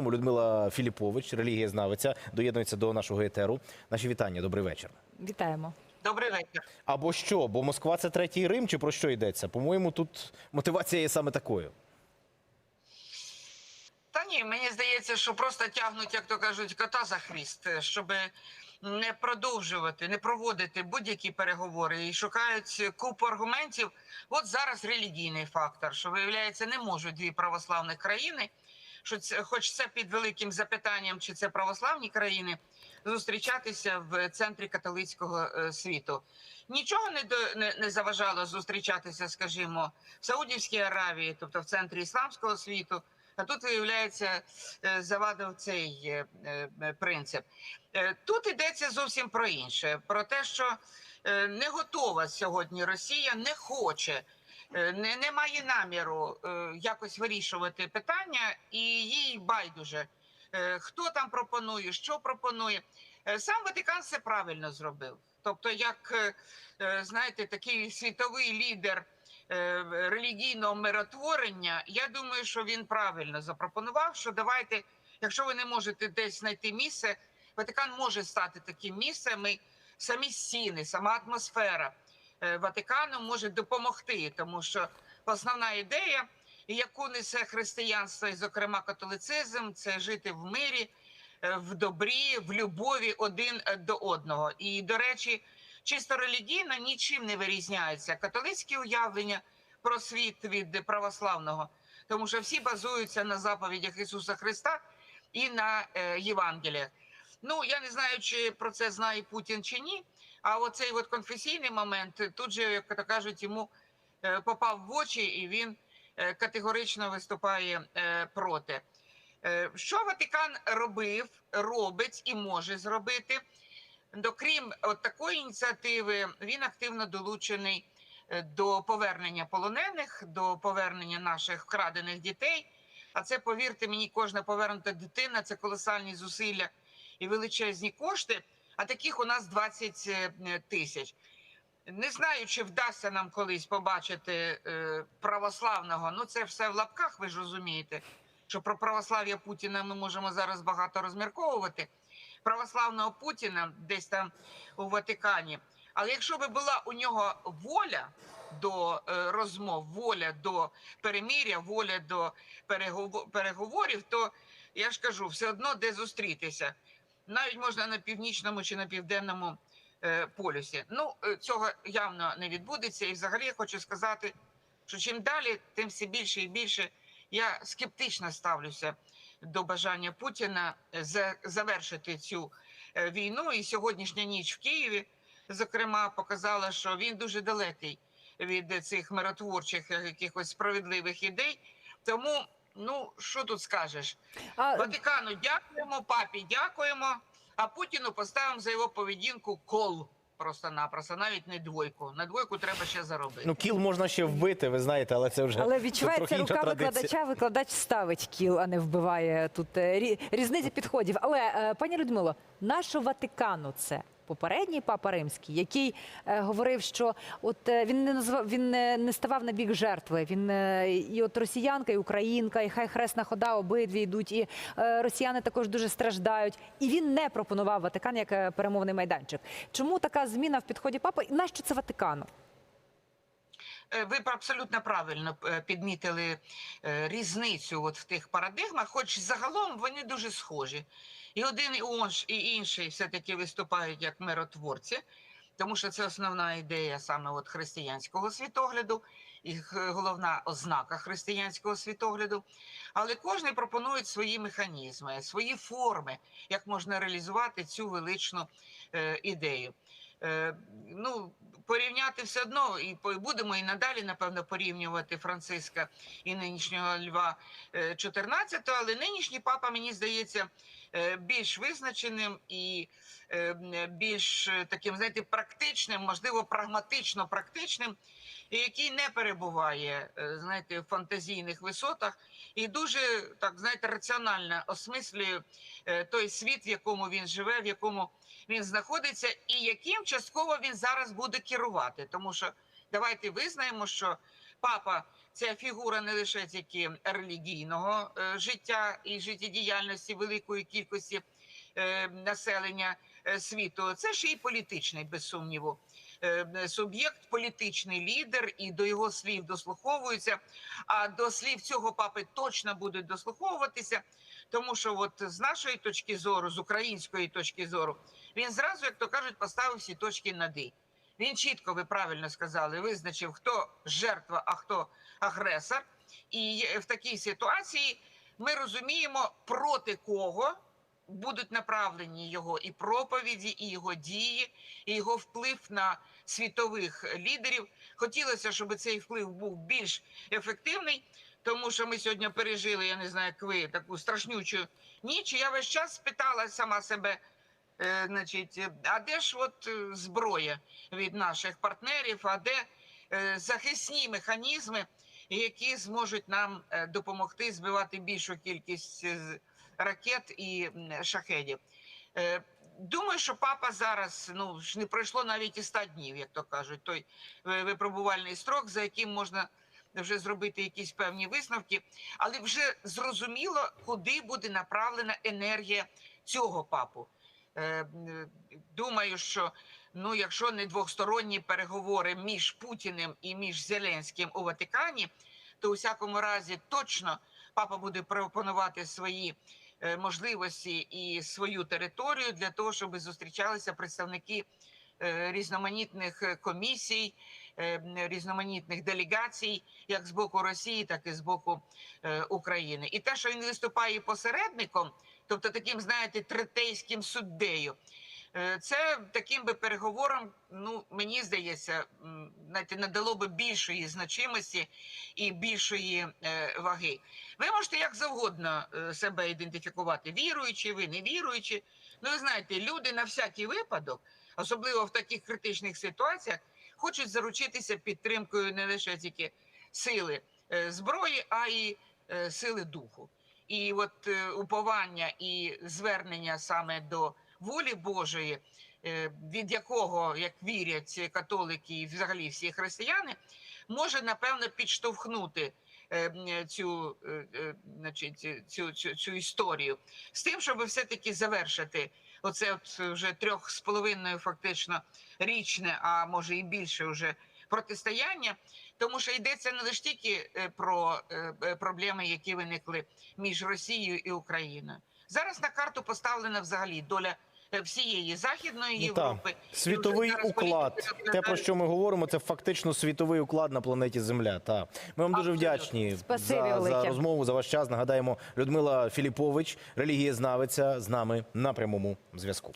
Людмила Філіпович, релігієзнавиця, доєднується до нашого етеру. Наші вітання. Добрий вечір. Вітаємо. Добрий вечір. Або що? Бо Москва це третій Рим, чи про що йдеться? По-моєму, тут мотивація є саме такою. Та ні, мені здається, що просто тягнуть, як то кажуть, кота за хвіст, щоб не продовжувати, не проводити будь-які переговори і шукають купу аргументів. От зараз релігійний фактор, що виявляється, не можуть дві православні країни, що це, хоч це під великим запитанням, чи це православні країни, зустрічатися в центрі католицького е, світу. Нічого не, до, не, не заважало зустрічатися, скажімо, в Саудівській Аравії, тобто в центрі ісламського світу. А тут виявляється, е, завадив цей е, принцип. Тут йдеться зовсім про інше: про те, що не готова сьогодні Росія, не хоче, не, не має наміру е, якось вирішувати питання, і їй байдуже, е, хто там пропонує, що пропонує. Е, Сам Ватикан все правильно зробив. Тобто, як е, е, знаєте, такий світовий лідер е, релігійного миротворення, я думаю, що він правильно запропонував, що давайте, якщо ви не можете десь знайти місце, Ватикан може стати таким місцем. І самі стіни, сама атмосфера е, Ватикану може допомогти, тому що основна ідея, яку несе християнство, і, зокрема католицизм, це жити в мирі, е, в добрі, в любові один е, до одного. І, до речі, чисто релігійно нічим не вирізняється католицьке уявлення про світ від православного, тому що всі базуються на заповідях Ісуса Христа і на е, Євангеліях. Ну я не знаю, чи про це знає Путін чи ні. А оцей от конфесійний момент тут же, як то кажуть, йому е, попав в очі, і він е, категорично виступає е, проти. Е, Що Ватикан робив, робить і може зробити? До крім от такої ініціативи, він активно долучений е, до повернення полонених, до повернення наших вкрадених дітей. А це, повірте мені, кожна повернута дитина це колосальні зусилля і величезні кошти. А таких у нас 20 е, тисяч. Не знаю, чи вдасться нам колись побачити е, православного. Ну, це все в лапках, ви ж розумієте, що про православ'я Путіна ми можемо зараз багато розмірковувати. Православного Путіна десь там у Ватикані. Але якщо би була у нього воля до е, розмов, воля до перемиря, воля до перегово- переговорів, то я ж кажу, все одно де зустрітися. Навіть можна на північному чи на південному е, полюсі. Ну е, цього явно не відбудеться. І взагалі хочу сказати, що чим далі, тим все більше і більше я скептично ставлюся до бажання Путіна е, за- завершити цю війну. І сьогоднішня ніч в Києві, зокрема, показала, що він дуже далекий від цих миротворчих якихось справедливих ідей. Тому, ну що тут скажеш? А, Ватикану дякуємо, папі дякуємо, а Путіну поставимо за його поведінку кол просто-напросто, навіть не двойку. На двойку треба ще заробити. Ну, кіл можна ще вбити, ви знаєте, але це вже але відчувається рука традиція. викладача. Викладач ставить кіл, а не вбиває тут е, рі- різниця підходів. Але е, пані Людмило, нашу Ватикану це. Попередній папа римський, який е, говорив, що от е, він не назвав, він не, ставав на бік жертви. Він е, і от росіянка, і українка, і хай хресна хода обидві йдуть, і росіяни також дуже страждають. І він не пропонував Ватикан як перемовний майданчик. Чому така зміна в підході папи? І нащо це Ватикану? Е, Ви абсолютно правильно е, підмітили е, різницю от в тих парадигмах, хоч загалом вони дуже схожі. І один, і інший все-таки виступають як миротворці, тому що це основна ідея саме от християнського світогляду, і головна ознака християнського світогляду. Але кожен пропонує свої механізми, свої форми, як можна реалізувати цю величну ідею. Е, ну, порівняти все одно, і будемо і надалі, напевно, порівнювати Франциска і нинішнього Льва е, 14-го, але нинішній папа, мені здається, е, більш визначеним і е, більш е, таким, знаєте, практичним, можливо, прагматично практичним, який не перебуває, е, знаєте, в фантазійних висотах, і дуже так знаєте, раціонально осмислює е, той світ, в якому він живе, в якому він знаходиться, і яким частково він зараз буде керувати. Тому що давайте визнаємо, що папа це фігура не лише тільки релігійного е, життя і життєдіяльності великої кількості е, населення е, світу, це ще й політичний, без сумніву. Суб'єкт, політичний лідер, і до його слів дослуховуються. А до слів цього папи точно будуть дослуховуватися, тому що, от з нашої точки зору, з української точки зору, він зразу, як то кажуть, поставив всі точки над «і». Він чітко, ви правильно сказали, визначив, хто жертва, а хто агресор. І в такій ситуації ми розуміємо, проти кого будуть направлені його і проповіді, і його дії, і його вплив на світових лідерів. Хотілося, щоб цей вплив був більш ефективний, тому що ми сьогодні пережили, я не знаю, як ви таку страшнючу ніч. Я весь час питала сама себе. Е, значить, е, а де ж от е, зброя від наших партнерів, а де захисні механізми, які зможуть нам допомогти збивати більшу кількість ракет і шахедів? Думаю, що папа зараз ну ж не пройшло навіть і 100 днів, як то кажуть, той випробувальний строк, за яким можна вже зробити якісь певні висновки, але вже зрозуміло, куди буде направлена енергія цього папу. Е, Думаю, що ну, якщо не двосторонні переговори між Путіним і між Зеленським у Ватикані, то у всякому разі точно папа буде пропонувати свої е, можливості і свою територію для того, щоб зустрічалися представники е, різноманітних комісій, різноманітних делегацій, як з боку Росії, так і з боку України. І те, що він виступає посередником, тобто таким, знаєте, третейським суддею. Е, Це таким би переговорам, ну мені здається, знаєте, надало би більшої значимості і більшої е, ваги. Ви можете як завгодно е, себе ідентифікувати, віруючи, ви не віруючи. Ну, ви знаєте, люди на всякий випадок, особливо в таких критичних ситуаціях, хочуть заручитися підтримкою не лише тільки сили е, зброї, а й е, сили духу. І от е, уповання і звернення саме до волі Божої, е, від якого, як вірять католики і взагалі всі християни, може напевно підштовхнути е, цю, значить, цю, цю, цю історію. З тим, щоб все-таки завершити оце от вже трьох з половиною фактично річне, а може і більше вже протистояння, тому що йдеться не лише тільки е, про е, е, проблеми, які виникли між Росією і Україною. Зараз на карту поставлена взагалі доля всієї західної Ну, Європи. та. Світовий уклад. політика Те, про що ми говоримо, це фактично світовий уклад на планеті Земля. Та ми вам дуже вдячні Спасибі за, за розмову, за ваш час. Нагадаємо, Людмила Філіпович, релігієзнавиця, з нами на прямому зв'язку.